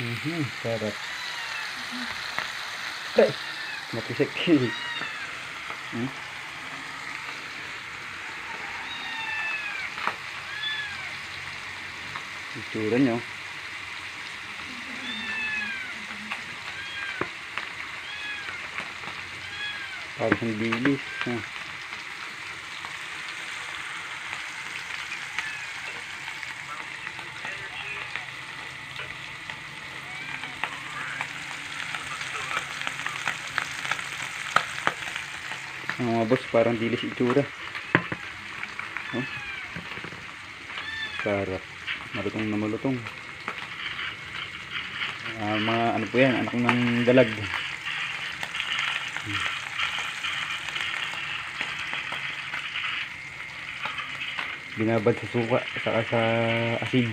Mhm, sarap. Ay, matisik. hmm? Itsura nyo. Parang dilis. Ha? Ang mga boss, parang dilis itsura. Oh. Sarap. Malutong na malutong. Ah, mga ano po yan, anak ng dalag. Binabad sa suka, saka sa asin.